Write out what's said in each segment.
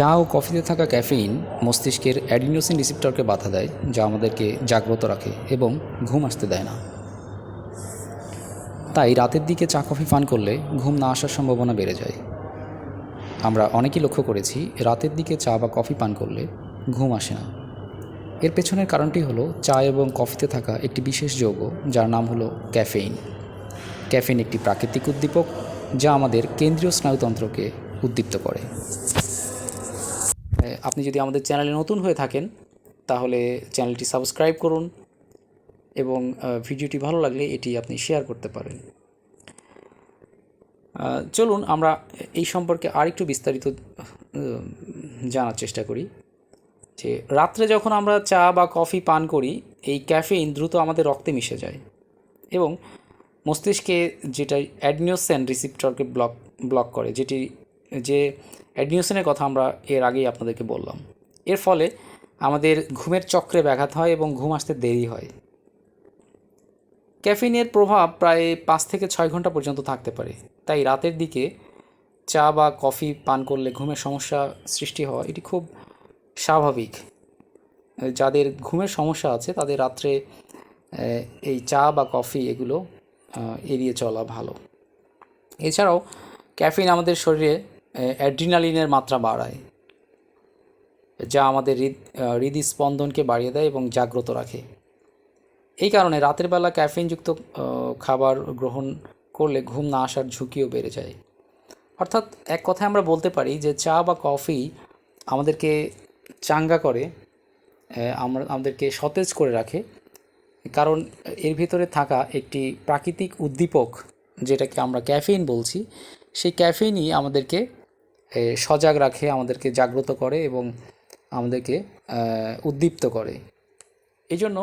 চা ও কফিতে থাকা ক্যাফেইন মস্তিষ্কের অ্যাডিনোসিন রিসিপ্টরকে বাধা দেয়, যা আমাদেরকে জাগ্রত রাখে এবং ঘুম আসতে দেয় না। তাই রাতের দিকে চা, কফি পান করলে ঘুম না আসার সম্ভাবনা বেড়ে যায়। আমরা অনেকেই লক্ষ্য করেছি, রাতের দিকে চা বা কফি পান করলে ঘুম আসে না। এর পেছনের কারণটি হলো চা এবং কফিতে থাকা একটি বিশেষ যৌগ, যার নাম হলো ক্যাফেইন। ক্যাফেইন একটি প্রাকৃতিক উদ্দীপক, যা আমাদের কেন্দ্রীয় স্নায়ুতন্ত্রকে উদ্দীপ্ত করে। আপনি যদি আমাদের চ্যানেলে নতুন হয়ে থাকেন, তাহলে চ্যানেলটি সাবস্ক্রাইব করুন এবং ভিডিওটি ভালো লাগলে এটি আপনি শেয়ার করতে পারেন। চলুন আমরা এই সম্পর্কে আরেকটু বিস্তারিত জানার চেষ্টা করি। যে রাত্রে যখন আমরা চা বা কফি পান করি, এই ক্যাফেইন দ্রুত আমাদের রক্তে মিশে যায় এবং মস্তিষ্কে যেটা অ্যাডনিওসেন রিসিপ্টরকে ব্লক ব্লক করে, যেটি যে অ্যাডনিওসেনের কথা আমরা এর আগেই আপনাদেরকে বললাম। এর ফলে আমাদের ঘুমের চক্রে ব্যাঘাত হয় এবং ঘুম আসতে দেরি হয়। ক্যাফিনের প্রভাব প্রায় পাঁচ থেকে ছয় ঘণ্টা পর্যন্ত থাকতে পারে। তাই রাতের দিকে চা বা কফি পান করলে ঘুমের সমস্যা সৃষ্টি হওয়া এটি খুব স্বাভাবিক। যাদের ঘুমের সমস্যা আছে তাদের রাত্রে এই চা বা কফি এগুলো এড়িয়ে চলা ভালো। এছাড়াও ক্যাফিন আমাদের শরীরে অ্যাড্রিনালিনের মাত্রা বাড়ায়, যা আমাদের হৃদ হৃদস্পন্দনকে বাড়িয়ে দেয় এবং জাগ্রত রাখে। এই কারণে রাতের বেলা ক্যাফিনযুক্ত খাবার গ্রহণ করলে ঘুম না আসার ঝুঁকিও বেড়ে যায়। অর্থাৎ এক কথায় আমরা বলতে পারি যে চা বা কফি আমাদেরকে চাঙ্গা করে আমরা, আমাদেরকে সতেজ করে রাখে। কারণ এর ভিতরে থাকা একটি প্রাকৃতিক উদ্দীপক, যেটাকে আমরা ক্যাফেইন বলছি, সেই ক্যাফেইনই আমাদেরকে সজাগ রাখে, আমাদেরকে জাগ্রত করে এবং আমাদেরকে উদ্দীপ্ত করে। এই জন্য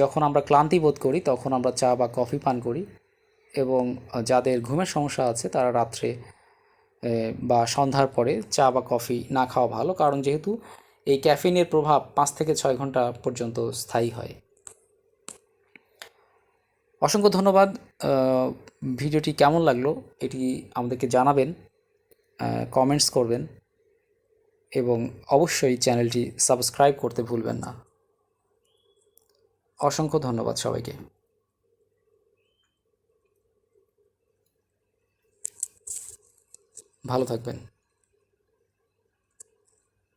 যখন আমরা ক্লান্তি বোধ করি, তখন আমরা চা বা কফি পান করি এবং যাদের ঘুমের সমস্যা আছে, তারা রাত্রে বা সন্ধ্যার পরে চা বা কফি না খাওয়া ভালো, কারণ যেহেতু এই ক্যাফিনের প্রভাব পাঁচ থেকে ছয় ঘণ্টা পর্যন্ত স্থায়ী হয়। অসংখ্য ধন্যবাদ। ভিডিওটি কেমন লাগল, এটি আমাদেরকে জানাবেন। কমেন্টস করবেন এবং অবশ্যই চ্যানেলটি সাবস্ক্রাইব করতে ভুলবেন না। অসংখ্য ধন্যবাদ সবাইকে। ভালো থাকবেন।